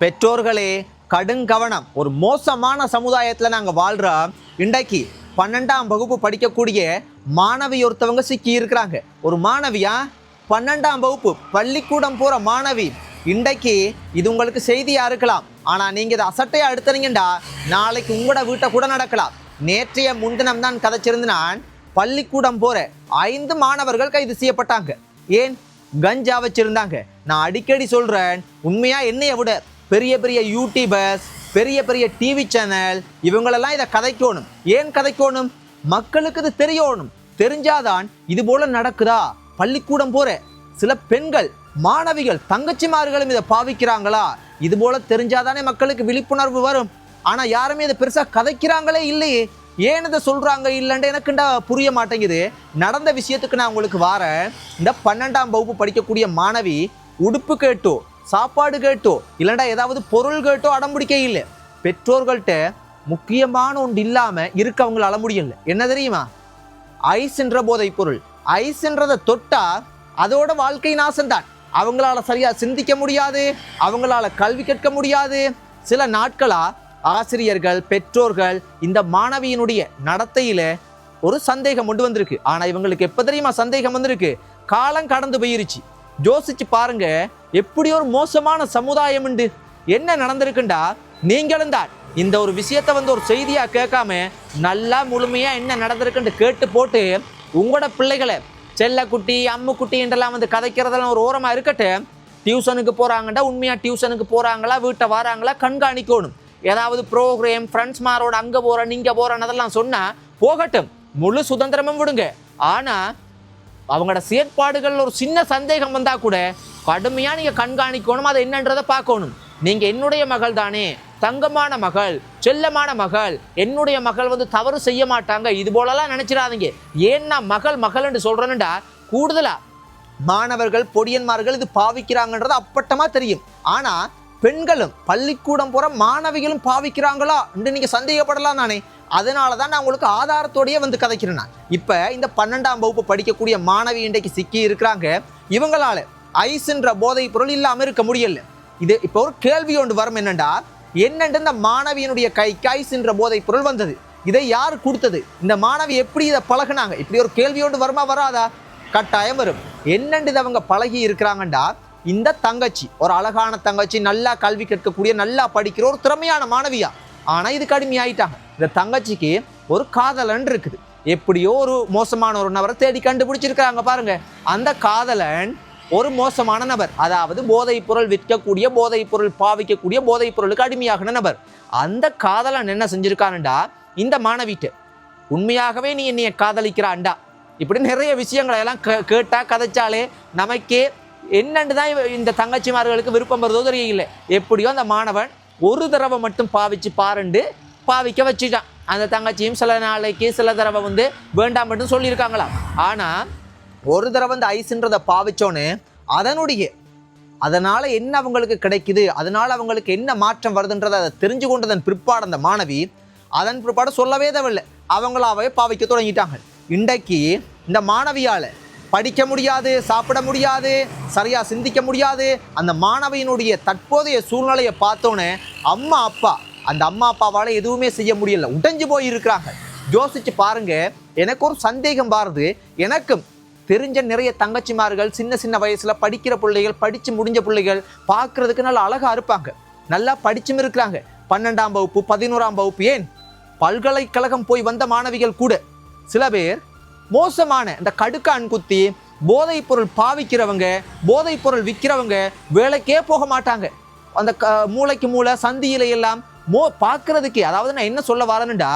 பெற்றோர்களே கடுங்கவனம். ஒரு மோசமான சமுதாயத்தில் நாங்கள் வாழ்கிறோம் இன்றைக்கு பன்னெண்டாம் வகுப்பு படிக்கக்கூடிய மாணவி ஒருத்தவங்க சிக்கி இருக்கிறாங்க. ஒரு மாணவியா? பன்னெண்டாம் வகுப்பு பள்ளிக்கூடம் போகிற மாணவி. இன்றைக்கு இது உங்களுக்கு செய்தியாக இருக்கலாம். ஆனால் நீங்கள் இதை அசட்டையாக எடுத்துறீங்கடா நாளைக்கு உங்களோட வீட்டை கூட நடக்கலாம். நேற்றைய முன்தினம் தான் கதைச்சிருந்து நான். பள்ளிக்கூடம் போகிற ஐந்து மாணவர்கள் கைது செய்யப்பட்டாங்க. ஏன்? கஞ்சா வச்சிருந்தாங்க. நான் அடிக்கடி சொல்கிறேன் உண்மையாக என்னைய விட. பெரிய பெரிய யூடியூபர்ஸ் பெரிய பெரிய டிவி சேனல் இவங்களெல்லாம் இதை கதைக்கணும். ஏன் கதைக்கணும்? மக்களுக்கு இது தெரியணும். தெரிஞ்சாதான் இது போல நடக்குதா? பள்ளிக்கூடம் போற சில பெண்கள் மாணவிகள் தங்கச்சிமார்களும் இதை பாவிக்கிறாங்களா? இது போல தெரிஞ்சாதானே மக்களுக்கு விழிப்புணர்வு வரும். ஆனா யாருமே இதை பெருசா கதைக்கிறாங்களே இல்லையே. ஏன் இதை சொல்றாங்க இல்லைன்னு எனக்குண்டா புரிய மாட்டேங்குது. நடந்த விஷயத்துக்கு நான் உங்களுக்கு வாரேன். இந்த பன்னெண்டாம் வகுப்பு படிக்கக்கூடிய மாணவி உடுப்பு கேட்டோ சாப்பாடு கேட்டோ இல்லைண்டா ஏதாவது பொருள் கேட்டோ அடம்பிடிக்க இல்லை. பெற்றோர்கள்ட்ட முக்கியமான ஒன்று இல்லாமல் இருக்க அவங்களால முடியல என்ன தெரியுமா? ஐஸ்ன்ற போதை பொருள். ஐஸ்ன்றதை தொட்டா அதோட வாழ்க்கை நாசம்தான். அவங்களால சரியா சிந்திக்க முடியாது அவங்களால கல்வி கேட்க முடியாது. சில நாட்களா ஆசிரியர்கள் பெற்றோர்கள் இந்த மாணவியினுடைய நடத்தையில ஒரு சந்தேகம் கொண்டு வந்திருக்கு. ஆனா இவங்களுக்கு எப்ப தெரியுமா சந்தேகம் வந்திருக்கு? காலம் கடந்து போயிருச்சு. யோசிச்சு பாருங்க எப்படி ஒரு மோசமான சமுதாயம் உண்டு. என்ன நடந்திருக்குண்டா? நீங்களும் தான் இந்த ஒரு விஷயத்தை வந்து ஒரு செய்தியா கேட்காம நல்லா முழுமையா என்ன நடந்திருக்குன்னு கேட்டு போட்டு உங்களோட பிள்ளைகளை செல்லக்குட்டி அம்முக்குட்டி என்றெல்லாம் வந்து கதைக்கிறதெல்லாம் ஒரு ஓரமா இருக்கட்டும். டியூஷனுக்கு போகிறாங்கடா உண்மையா டியூஷனுக்கு போறாங்களா வீட்டை வராங்களா கண்காணிக்கணும். ஏதாவது ப்ரோக்ராம் ஃப்ரெண்ட்ஸ்மாரோட அங்க போறேன் இங்கே போறேன் அதெல்லாம் சொன்னா போகட்டும். முழு சுதந்திரமும் விடுங்க. ஆனா அவங்களோட செயற்பாடுகள் ஒரு சின்ன சந்தேகம் வந்தால் கூட கடுமையாக நீங்கள் கண்காணிக்கணும். அதை என்னன்றதை பார்க்கணும். நீங்கள் என்னுடைய மகள் தானே. தங்கமான மகள் செல்லமான மகள். என்னுடைய மகள் வந்து தவறு செய்ய மாட்டாங்க. இது போலலாம் நினச்சிடாதீங்க. ஏன்னா மகள் மகள்னு சொல்கிறேன்னுடா கூடுதலாக மாணவர்கள் பொடியன்மார்கள் இது பாவிக்கிறாங்கன்றது அப்பட்டமாக தெரியும். ஆனால் பெண்களும் பள்ளிக்கூடம் போகிற மாணவிகளும் பாவிக்கிறாங்களா? என்று நீங்கள் சந்தேகப்படலாம் தானே. அதனால தான் நான் உங்களுக்கு ஆதாரத்தோடயே வந்து கதைக்கிறேன் நான். இப்போ இந்த பன்னெண்டாம் வகுப்பு படிக்கக்கூடிய மாணவி இன்றைக்கு சிக்கி இருக்கிறாங்க. இவங்களால ஐஸ்ன்ற போதைப் பொருள் இல்லாமல் இருக்க முடியல. இது இப்போ ஒரு கேள்வி ஒன்று வரும் என்னண்டா? என்னண்டு இந்த மாணவியினுடைய கைக்கு ஐஸ்ன்ற போதைப் பொருள் வந்தது? இதை யார் கொடுத்தது? இந்த மாணவி எப்படி இதை பழகுனாங்க? இப்படி ஒரு கேள்வி ஒன்று வருமா வராதா? கட்டாயம் வரும். என்னென்று இதை அவங்க பழகி இருக்கிறாங்கண்டா? இந்த தங்கச்சி ஒரு அழகான தங்கச்சி நல்லா கல்வி கற்கக்கூடிய நல்லா படிக்கிற ஒரு திறமையான மாணவியா? ஆனால் இது கடுமையாயிட்டாங்க. இந்த தங்கச்சிக்கு ஒரு காதலன் இருக்குது. எப்படியோ ஒரு மோசமான ஒரு நபரை தேடி கண்டுபிடிச்சிருக்கிறாங்க பாருங்க. அந்த காதலன் ஒரு மோசமான நபர். அதாவது போதைப் பொருள் விற்கக்கூடிய போதைப் பொருள் பாவிக்கக்கூடிய போதைப் பொருளுக்கு அடிமையாகின நபர். அந்த காதலன் என்ன செஞ்சிருக்கானுண்டா இந்த மாணவிட்டு உண்மையாகவே நீ என்னைய காதலிக்கிறான்டா இப்படி நிறைய விஷயங்களை எல்லாம் கே- கேட்டா கதைச்சாலே நமக்கே என்னன்னு தான் இவ- இந்த தங்கச்சிமார்களுக்கு விருப்பம் வருதோ தெரியல. எப்படியோ அந்த மாணவன் ஒரு தடவை மட்டும் பாவிச்சு பாருண்டு பாவிக்க வச்சுட்டான். அந்த தங்கச்சியும் சில நாளைக்கு சில தடவை வந்து வேண்டாம் மட்டும் சொல்லியிருக்காங்களாம். ஆனால் ஒரு தடவை இந்த ஐஸ்ன்றதை பாவிச்சோன்னு அதனுடைய அதனால் என்ன அவங்களுக்கு கிடைக்குது அதனால் அவங்களுக்கு என்ன மாற்றம் வருதுன்றதை அதை தெரிஞ்சு கொண்டதன் பிற்பாடு அந்த மாணவி அதன் பிற்பாடு சொல்லவே தேவையில்லை. அவங்களாவே பாவிக்க தொடங்கிட்டாங்க. இன்றைக்கு இந்த மாணவியால் படிக்க முடியாது சாப்பிட முடியாது சரியாக சிந்திக்க முடியாது அந்த மாணவியினுடைய தற்போதைய சூழ்நிலையை பார்த்தோன்னே அம்மா அப்பா அந்த அம்மா அப்பாவால் எதுவுமே செய்ய முடியல. உடைஞ்சு போய் இருக்கிறாங்க யோசிச்சு பாருங்க எனக்கு ஒரு சந்தேகம் பாருது. எனக்கும் தெரிஞ்ச நிறைய தங்கச்சிமார்கள் சின்ன சின்ன வயசில் படிக்கிற பிள்ளைகள் படித்து முடிஞ்ச பிள்ளைகள் பார்க்குறதுக்கு நல்லா அழகாக இருப்பாங்க. நல்லா படிச்சும் இருக்கிறாங்க. பன்னெண்டாம் வகுப்பு பதினோராம் வகுப்பு ஏன்? பல்கலைக்கழகம் போய் வந்த மாணவிகள் கூட. சில பேர் மோசமான இந்த கடுக்கான் குத்தி போதைப் பொருள் பாவிக்கிறவங்க போதைப் பொருள் விற்கிறவங்க வேலைக்கே போக மாட்டாங்க. அந்த க மூளைக்கு மூளை சந்தியில எல்லாம் மோ பார்க்கறதுக்கே அதாவது நான் என்ன சொல்ல வரேன்டா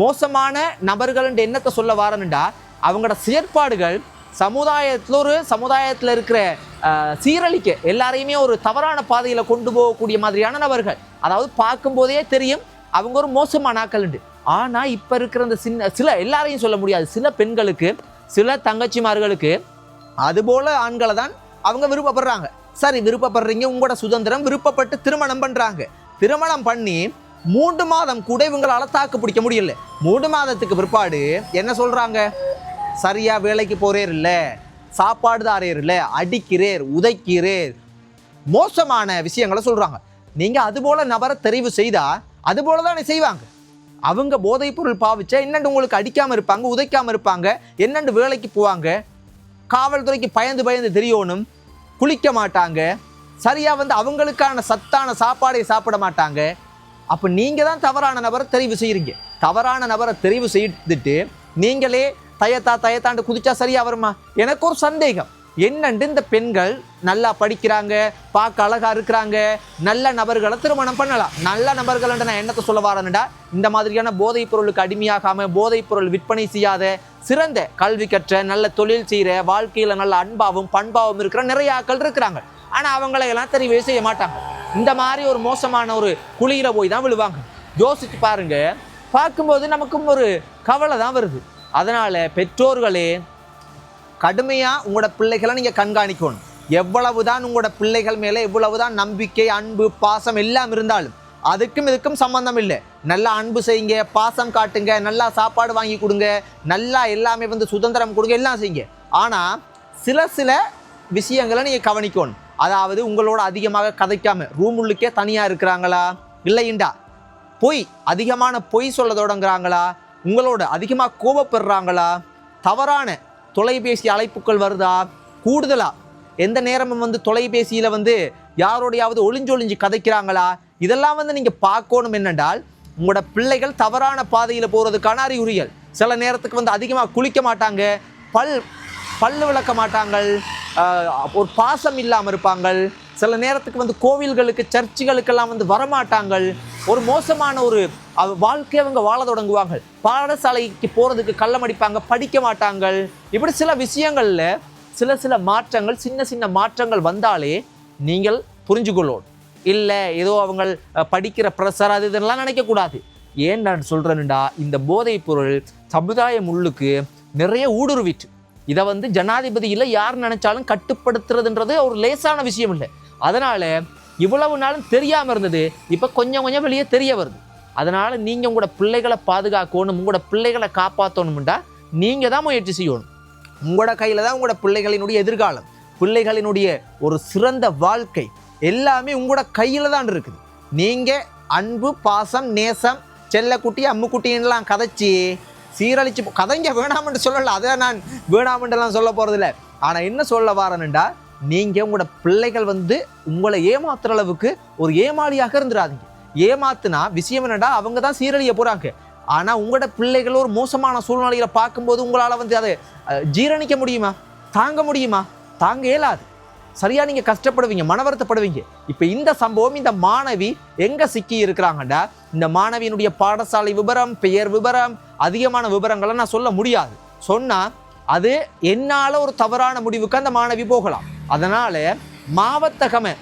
மோசமான நபர்கள் எண்ணத்தை சொல்ல வரேன்டா அவங்களோட செயற்பாடுகள் சமுதாயத்தில் ஒரு சமுதாயத்தில் இருக்கிற சீரழிக்க எல்லாரையுமே ஒரு தவறான பாதையில் கொண்டு போகக்கூடிய மாதிரியான நபர்கள். அதாவது பார்க்கும்போதே தெரியும் அவங்க ஒரு மோசமான ஆக்கள் உண்டு ஆனால் இப்போ இருக்கிற அந்த சின்ன சில எல்லாரையும் சொல்ல முடியாது. சில பெண்களுக்கு சில தங்கச்சிமார்களுக்கு அதுபோல் ஆண்களை தான் அவங்க விருப்பப்படுறாங்க. சரி விருப்பப்படுறீங்க உங்களோட சுதந்திரம் விருப்பப்பட்டு திருமணம் பண்ணுறாங்க திருமணம் பண்ணி மூன்று மாதம் கூட இவங்களால் தாக்கு பிடிக்க முடியல. மூன்று மாதத்துக்கு பிற்பாடு என்ன சொல்கிறாங்க சரியாக வேலைக்கு போகிறேர் இல்லை சாப்பாடு தாரேர் இல்லை அடிக்கிறேர் உதைக்கிறேர். மோசமான விஷயங்களை சொல்கிறாங்க நீங்கள் அதுபோல் நபரை தெரிவு செய்தால் அதுபோல தானே செய்வாங்க. அவங்க போதைப் பொருள் பாவிச்சா என்னென்று உங்களுக்கு அடிக்காமல் இருப்பாங்க உதைக்காமல் இருப்பாங்க? என்னென்று வேலைக்கு போவாங்க? காவல்துறைக்கு பயந்து பயந்து தெரியணும் குளிக்க மாட்டாங்க. சரியாக வந்து அவங்களுக்கான சத்தான சாப்பாடை சாப்பிட மாட்டாங்க. அப்போ நீங்கள் தான் தவறான நபரை தெரிவு செய்கிறீங்க தவறான நபரை தெரிவு செய்துட்டு நீங்களே தயத்தா தயத்தாண்டு குதிச்சா சரியாக வருமா? எனக்கு ஒரு சந்தேகம். என்னண்டு இந்த பெண்கள் நல்லா படிக்கிறாங்க பார்க்க அழகாக இருக்கிறாங்க நல்ல நபர்களை திருமணம் பண்ணலாம். நல்ல நபர்கள் நான் என்னத்தை சொல்ல வரேன்டா? இந்த மாதிரியான போதைப் பொருளுக்கு அடிமையாகாமல் போதைப் பொருள் விற்பனை செய்யாத சிறந்த கல்வி கற்ற நல்ல தொழில் செய்கிற வாழ்க்கையில் நல்ல அன்பாவும் பண்பாவும் இருக்கிற நிறைய ஆட்கள் இருக்கிறாங்க. ஆனால் அவங்கள எல்லாம் தெரிவே செய்ய மாட்டாங்க. இந்த மாதிரி ஒரு மோசமான ஒரு குழியில் போய் தான் விழுவாங்க. யோசிச்சு பாருங்க. பார்க்கும்போது நமக்கும் ஒரு கவலை தான் வருது. அதனால் பெற்றோர்களே கடுமையாக உங்களோட பிள்ளைகளை நீங்கள் கண்காணிக்கணும். எவ்வளவு தான் உங்களோட பிள்ளைகள் மேலே எவ்வளவு தான் நம்பிக்கை அன்பு பாசம் எல்லாம் இருந்தாலும் அதுக்கும் இதுக்கும் சம்பந்தம் இல்லை. நல்லா அன்பு செய்யுங்க பாசம் காட்டுங்க நல்லா சாப்பாடு வாங்கி கொடுங்க நல்லா எல்லாமே வந்து சுதந்திரம் கொடுங்க எல்லாம் செய்யுங்க. ஆனால் சில சில விஷயங்களை நீங்கள் கவனிக்கணும். அதாவது உங்களோட அதிகமாக கதைக்காம ரூம் உள்ளுக்கே தனியாக இருக்கிறாங்களா? இல்லைண்டா பொய் அதிகமான பொய் சொல்ல தொடங்குறாங்களா உங்களோட அதிகமாக கோபப்படுறாங்களா? தவறான தொலைபேசி அழைப்புகள் வருதா? கூடுதலாக எந்த நேரமும் வந்து தொலைபேசியில் வந்து யாரோடையாவது ஒளிஞ்சு ஒளிஞ்சு கதைக்கிறாங்களா? இதெல்லாம் வந்து நீங்கள் பார்க்கணும் என்னென்றால் உங்களோட பிள்ளைகள் தவறான பாதையில் போகிறதுக்கான அறிகுறிகள். சில நேரத்துக்கு வந்து அதிகமாக குளிக்க மாட்டாங்க. பல் பல்லு விளக்க மாட்டாங்கள் ஒரு பாசம் இல்லாமல் இருப்பாங்கள். சில நேரத்துக்கு வந்து கோவில்களுக்கு சர்ச்சுகளுக்கெல்லாம் வந்து வரமாட்டாங்கள். ஒரு மோசமான ஒரு வாழ்க்கையை அவங்க வாழ தொடங்குவாங்க பாடசாலைக்கு போகிறதுக்கு கள்ளம் அடிப்பாங்க படிக்க மாட்டாங்கள். இப்படி சில விஷயங்களில் சில சில மாற்றங்கள் சின்ன சின்ன மாற்றங்கள் வந்தாலே நீங்கள் புரிஞ்சுக்கொள்ளணும். இல்லை ஏதோ அவங்க படிக்கிற ப்ரெஷர் அது இதெல்லாம் நினைக்கக்கூடாது. ஏன் நான் சொல்கிறேன்டா இந்த போதைப் பொருள் சமுதாயம் உள்ளுக்கு நிறைய ஊடுருவிட்டு இதை வந்து ஜனாதிபதியில் யார் நினைச்சாலும் கட்டுப்படுத்துறதுன்றது ஒரு லேசான விஷயம் இல்லை. அதனால இவ்வளவு நாளும் தெரியாமல் இருந்தது. இப்போ கொஞ்சம் கொஞ்சம் வெளியே தெரிய வருது. அதனால நீங்கள் உங்களோட பிள்ளைகளை பாதுகாக்கணும் உங்களோட பிள்ளைகளை காப்பாற்றணும்டா நீங்கள் தான் முயற்சி செய்யணும். உங்களோட கையில் தான் உங்களோட பிள்ளைகளினுடைய எதிர்காலம். பிள்ளைகளினுடைய ஒரு சிறந்த வாழ்க்கை எல்லாமே உங்களோட கையில் தான் இருக்குது. நீங்கள் அன்பு பாசம் நேசம் செல்லக்குட்டி அம்முக்குட்டின்லாம் கதைச்சி சீரழிச்சு கதைங்க வேணாமென்று சொல்லலை அதை நான் வேணாம்ன்றலாம் சொல்ல போகிறதில்ல ஆனால் என்ன சொல்ல வரேன்டா நீங்கள் உங்களோட பிள்ளைகள் வந்து உங்களை ஏமாத்துற அளவுக்கு ஒரு ஏமாளியாக இருந்துடாதீங்க. ஏமாத்துனா விஷயம் என்னடா அவங்க தான் சீரழிய போகிறாங்க ஆனால் உங்களோட பிள்ளைகள் ஒரு மோசமான சூழ்நிலையில் பார்க்கும்போது உங்களால் வந்து அதை ஜீரணிக்க முடியுமா? தாங்க முடியுமா? தாங்க இயலாது. சரியா நீங்க கஷ்டப்படுவீங்க மன வருத்தப்படுவீங்க இப்போ இந்த சம்பவம் இந்த மாணவி எங்க சிக்கி இருக்கிறாங்கடா? இந்த மாணவியினுடைய பாடசாலை விவரம் பெயர் விவரம் அதிகமான விவரங்களை நான் சொல்ல முடியாது. சொன்னா அது என்னால ஒரு தவறான முடிவுக்கு அந்த மாணவி போகலாம். அதனால மாவத்தகம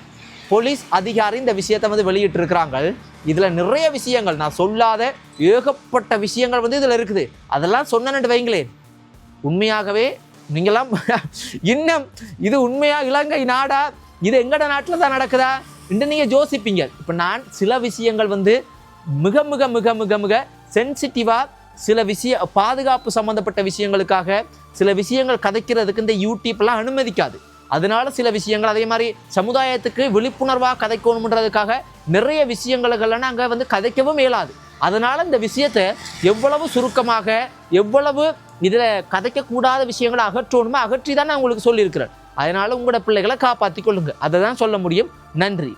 போலீஸ் அதிகாரி இந்த விஷயத்தை வந்து வெளியிட்டு இருக்கிறாங்க இதுல நிறைய விஷயங்கள் நான் சொல்லாத ஏகப்பட்ட விஷயங்கள் வந்து இதுல இருக்குது. அதெல்லாம் சொன்னேன்னு வைங்களேன். உண்மையாகவே நீங்களாம் இன்னும் இது உண்மையா இலங்கை நாடா? இது எங்கட நாட்டில் தான் நடக்குதா? என்று நீங்கள் யோசிப்பீங்க. இப்போ நான் சில விஷயங்கள் வந்து மிக மிக மிக மிக மிக சென்சிட்டிவாக சில விஷய பாதுகாப்பு சம்மந்தப்பட்ட விஷயங்களுக்காக சில விஷயங்கள் கதைக்கிறதுக்கு இந்த யூடியூப்லாம் அனுமதிக்காது. அதனால சில விஷயங்கள் அதே மாதிரி சமுதாயத்துக்கு விழிப்புணர்வாக கதைக்கணுன்றதுக்காக நிறைய விஷயங்களுக்கெல்லாம் நாங்கள் வந்து கதைக்கவும் இயலாது. அதனால இந்த விஷயத்தை எவ்வளவு சுருக்கமாக எவ்வளவு இதில் கதைக்கக்கூடாத விஷயங்களை அகற்றணுமோ? அகற்றி தான் நான் உங்களுக்கு சொல்லியிருக்கிறேன் அதனால உங்களோட பிள்ளைகளை காப்பாற்றி கொள்ளுங்க. அதை தான் சொல்ல முடியும். நன்றி.